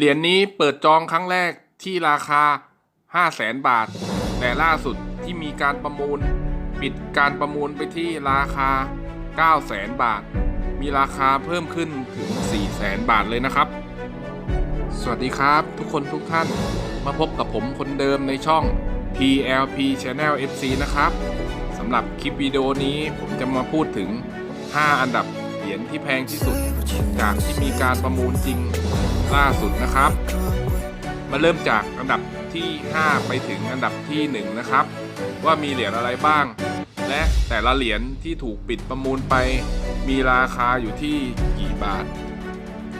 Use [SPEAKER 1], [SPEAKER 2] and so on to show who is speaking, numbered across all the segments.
[SPEAKER 1] เหรียญนี้เปิดจองครั้งแรกที่ราคา 5 0 0แสนบาท แต่ล่าสุดที่มีการประมูล ปิดการประมูลไปที่ราคา 9 0 0แสนบาท มีราคาเพิ่มขึ้นถึง 4 0 0แสนบาทเลยนะครับ สวัสดีครับทุกคนทุกท่าน มาพบกับผมคนเดิมในช่อง PLP Channel FC นะครับสำหรับคลิปวิดีโอนี้ผมจะมาพูดถึง 5 อันดับ รียญที่แพงที่สุด จากที่มีการประมูลจริงล่าสุดนะครับ มาเริ่มจากอันดับที่ 5 ไปถึงอันดับที่ 1 นะครับ ว่ามีเหรียญอะไรบ้าง และแต่ละเหรียญที่ถูกปิดประมูลไป มีราคาอยู่ที่กี่บาท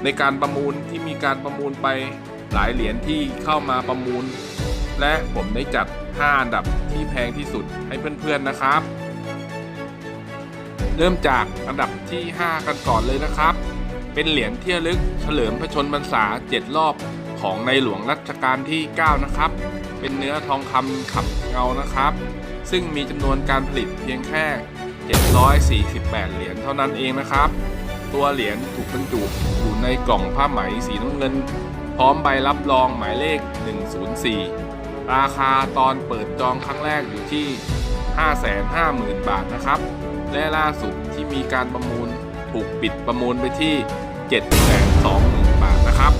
[SPEAKER 1] ในการประมูลที่มีการประมูลไปหลายเหรียญที่เข้ามาประมูล และผมได้จัด 5 อันดับที่แพงที่สุดให้เพื่อนๆนะครับ เริ่มจากอันดับที่ 5 กันก่อนเลยนะครับ เป็นเหรียญที่ระลึกเฉลิมพระชนมพรรษา 7 รอบของในหลวงรัชกาลที่ 9 นะครับ เป็นเนื้อทองคำขับเงานะครับ ซึ่งมีจำนวนการผลิตเพียงแค่ 748 เหรียญเท่านั้นเองนะครับ ตัวเหรียญถูกบรรจุอยู่ในกล่องผ้าไหมสีน้ำเงิน พร้อมใบรับรองหมายเลข 104 ราคาตอนเปิดจองครั้งแรกอยู่ที่ 550,000 บาทนะครับ และล่าสุดที่มีการประมูลถูกปิดประมูลไปที่ 720,000บาทนะครับ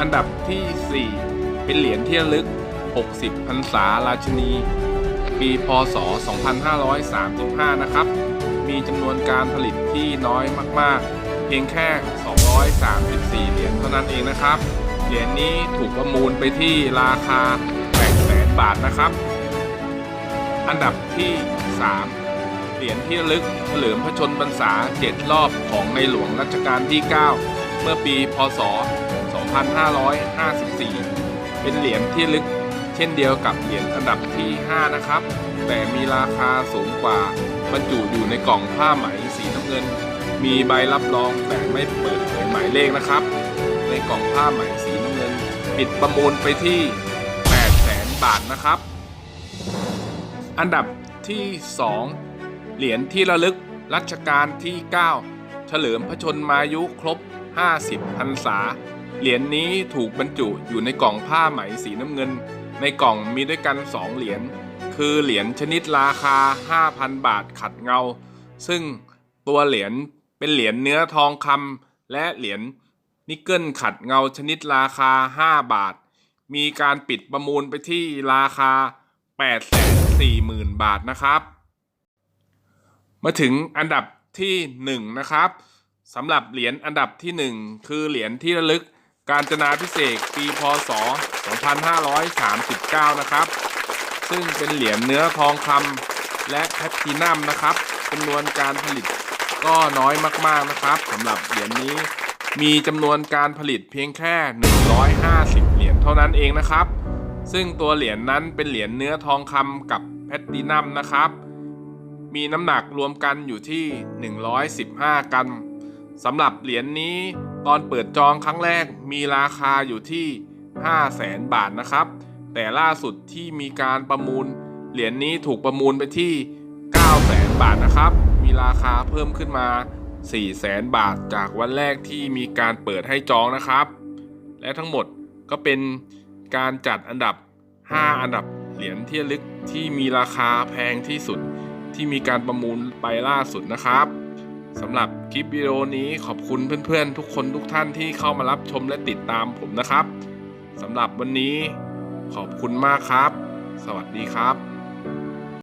[SPEAKER 1] อันดับที่ 4 เป็นเหรียญที่ระลึก 60พรรษาราชินี ปีพศ 2535 นะครับ มีจำนวนการผลิตที่น้อยมากๆ เพียงแค่ 234 เหรียญเท่านั้นเองนะครับ เหรียญนี้ถูกประมูลไปที่ราคา800,000 บาทนะครับ อันดับที่ 3 เหรียญที่ลึกเฉลิมพระชนพรรษา 7 รอบของในหลวงรัชกาลที่ 9 เมื่อปีพศ 2554 เป็นเหรียญที่ลึกเช่นเดียวกับเหรียญอันดับที่ 5 นะครับ แต่มีราคาสูงกว่าบรรจุอยู่ในกล่องผ้าไหมสีน้ำเงิน มีใบรับรองแต่ไม่เปิดเผยหมายเลขนะครับ ในกล่องผ้าไหมสีน้ำเงิน ปิดประมูลไปที่800,000 บาทนะครับ อันดับที่ 2 เหรียญที่ระลึกรัชกาลที่ 9 เฉลิมพระชนมายุครบ 50พรรษา เหรียญนี้ถูกบรรจุอยู่ในกล่องผ้าไหมสีน้ำเงิน ในกล่องมีด้วยกัน 2 เหรียญ คือเหรียญชนิดราคา 5,000 บาทขัดเงา ซึ่งตัวเหรียญเป็นเหรียญเนื้อทองคำและเหรียญนิกเกิลขัดเงาชนิดราคา 5 บาท มีการปิดประมูลไปที่ราคา 840,000 บาทนะครับ มาถึงอันดับที่ 1 นะครับสำหรับเหรียญอันดับที่ 1 คือเหรียญที่ระลึกการจนาพิเศษปีพศ 2539 นะครับ ซึ่งเป็นเหรียญเนื้อทองคำและแพลตตินัมนะครับจำนวนการผลิตก็น้อยมากๆนะครับสำหรับเหรียญนี้มีจำนวนการผลิตเพียงแค่ 150 เหรียญเท่านั้นเองนะครับ ซึ่งตัวเหรียญนั้นเป็นเหรียญเนื้อทองคำกับแพลตตินัมนะครับ มีน้ำหนักรวมกันอยู่ที่ 115 กรัมสำหรับเหรียญนี้ตอนเปิดจองครั้งแรกมีราคาอยู่ที่ 5 0 0แสนบาทนะครับ แต่ล่าสุดที่มีการประมูล เหรียญนี้ถูกประมูลไปที่ 9 0 0แสนบาทนะครับ มีราคาเพิ่มขึ้นมา 4 0 0แสนบาทจากวันแรกที่มีการเปิดให้จองนะครับ และทั้งหมดก็เป็นการจัดอันดับ 5 อันดับเหรียญที่ลึกที่มีราคาแพงที่สุด ที่มีการประมูลไปล่าสุดนะครับสำหรับคลิปวิดีโอนี้ขอบคุณเพื่อนๆ ทุกคนทุกท่านที่เข้ามารับชมและติดตามผมนะครับสำหรับวันนี้ขอบคุณมากครับ สวัสดีครับ